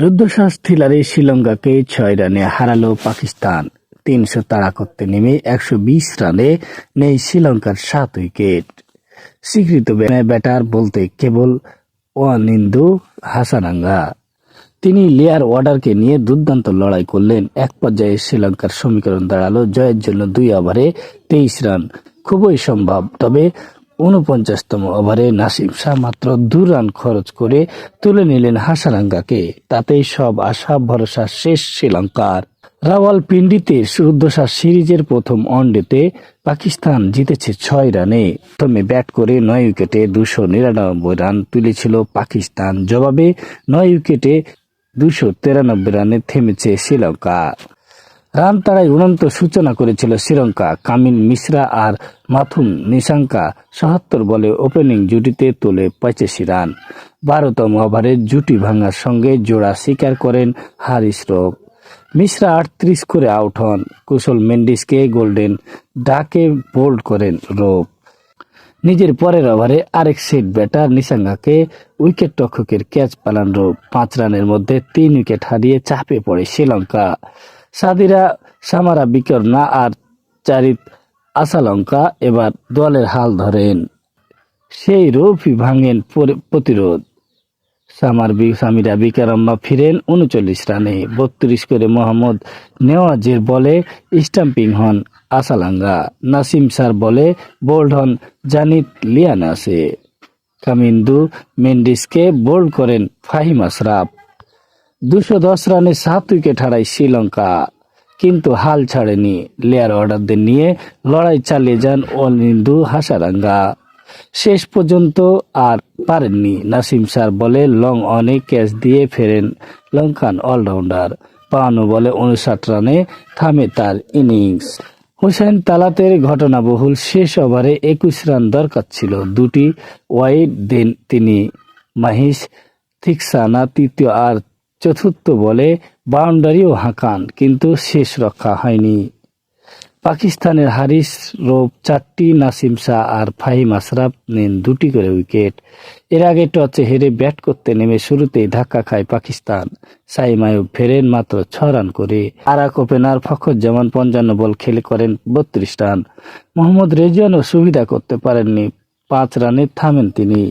রুদ্ধশ্বাস থিলারে শ্রীলঙ্কাকে ছয় রানে হারালো পাকিস্তান। তিনশো তাড়া করতে নেমে একশো বিশ রানে নেই শ্রীলঙ্কার সাত উইকেট। স্বীকৃত ব্যাটে- ব্যাটার বলতে কেবল অনিন্দু হাসানাঙ্গা। তিনি লেয়ার ওয়ার্ডারকে নিয়ে দুর্দান্ত লড়াই করলেন। এক পর্যায়ে শ্রীলঙ্কার সমীকরণ দাঁড়াল। জয়ের জন্য দুই ওভারে তেইশ রান। খুবই সম্ভব। তবে উনপঞ্চাশতম ওভারে নাসিম শাহ মাত্র দু রান খরচ করে তুলে নিলেন হাসারাঙ্গাকে। তাতেই সব আশা, ভরসা শেষ শ্রীলঙ্কার। রাওয়ালপিন্ডিতে রুদ্ধশ্বাস সিরিজের প্রথম ওয়ানডেতে পাকিস্তান জিতেছে ছয় রানে। প্রথমে ব্যাট করে নয় উইকেটে দুশো নিরানব্বই রান তুলেছিল পাকিস্তান। জবাবে নয় উইকেটে দুশো তিরানব্বই রানে থেমেছে শ্রীলঙ্কা। রান তাড়াই উড়ন্ত সূচনা করেছিল শ্রীলঙ্কা কামিল মিশ্রা আর মাথুম নিশাঙ্কা। সাহাত্তর বলে ওপেনিং জুটিতে তোলে পঁচাশি রান। বারোতম ওভারে জুটি ভাঙার সঙ্গে জোড়া স্বীকার করেন হারিস রোপ মিশ্রা আটত্রিশ করে আউট হন। কুশল মেন্ডিসকে গোল্ডেন ডাকে বোল্ড করেন রোপ নিজের পরের ওভারে আরেক সেট ব্যাটার নিসাঙ্গাকে উইকেট রক্ষকের ক্যাচ পালান রোপ পাঁচ রানের মধ্যে তিন উইকেট হারিয়ে চাপে পড়ে শ্রীলঙ্কা। সাদিরা সামারা বিকর্ণা আর চারিত আসালঙ্কা এবার দলের হাল ধরেন। সেই রূপই ভাঙেন প্রতিরোধ। সামার সামিরা বিকারম্মা ফিরেন উনচল্লিশ রানে। বত্রিশ করে মোহাম্মদ নেওয়াজের বলে স্টাম্পিং হন আসালাঙ্গা নাসিম সার বলে বোল্ড হন জানিত লিয়ানাসে। কামিন্দু মেন্ডিসকে বোল্ড করেন ফাহিম আশরাফ। দুশো দশ রানে সাত উইকেট হারায় শ্রীলঙ্কা, কিন্তু হাল ছাড়েনি। লেয়ার অর্ডারদের নিয়ে লড়াই চালিয়ে যান অনিন্দু হাসারাঙ্গা। শেষ পর্যন্ত আর পারেননি নাসিম স্যার বলে লং অনে ক্যাচ দিয়ে ফেরেন লঙ্কান অলরাউন্ডার। পাওয়ানো বলে উনষাট রানে থামে তার ইনিংস। হুসেন তালাতের ঘটনাবহুল শেষ ওভারে একুশ রান দরকার ছিল, দুটি ওয়াইড দেন তিনি। মাহিস থিকসানা তৃতীয় আর চতুর্থ বলে, বাউন্ডারিও হাঁকান, কিন্তু শেষ রক্ষা হয়নি। পাকিস্তানের হারিস রোপ চারটি, নাসিম শাহ আর ফাহিম আশরাফ নেন দুটি করে উইকেট। এর আগে টচে হেরে ব্যাট করতে নেমে শুরুতেই ধাক্কা খায় পাকিস্তান। সাইম আয়ুব ফেরেন মাত্র ছ রান করে। আরাক ওপেনার ফখরুজ্জামান পঞ্চান্ন বল খেলে করেন বত্রিশ রান। মোহাম্মদ রেজিয়ানও সুবিধা করতে পারেননি, পাঁচ রানে থামেন তিনি।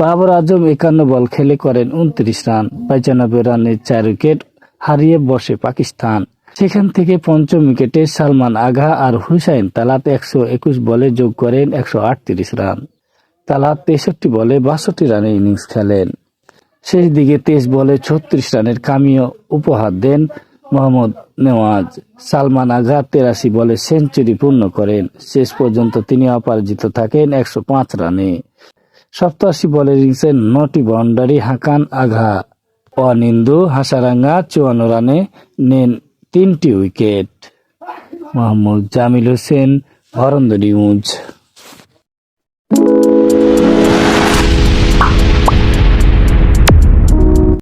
বাবর আজম একান্ন বল খেলে করেন উনত্রিশ রান। পঁচানব্বই রানের চার উইকেট হারিয়ে বসে পাকিস্তান। সেখান থেকে পঞ্চম উইকেটে সালমান আঘা আর হুসাইন তালাত একশো একুশ বলে যোগ করেন একশো আটত্রিশ রান। তালাত তেষট্টি বলে বাষট্টি রানের ইনিংস খেলেন। শেষ দিকে তেইশ বলে ছত্রিশ রানের কামিও উপহার দেন মোহাম্মদ নেওয়াজ। সালমান আঘা তেরাশি বলে সেঞ্চুরি পূর্ণ করেন। শেষ পর্যন্ত তিনি অপরাজিত থাকেন একশো পাঁচ রানে। সপ্তাশি বলে রিংসের নটি বাউন্ডারি হাকান, আঘা। অনিন্দু, হাসারাঙ্গা, চুয়ান্ন রানে নেন তিনটি উইকেট। মোহাম্মদ জামিল হোসেন হরন্দ নিউজ।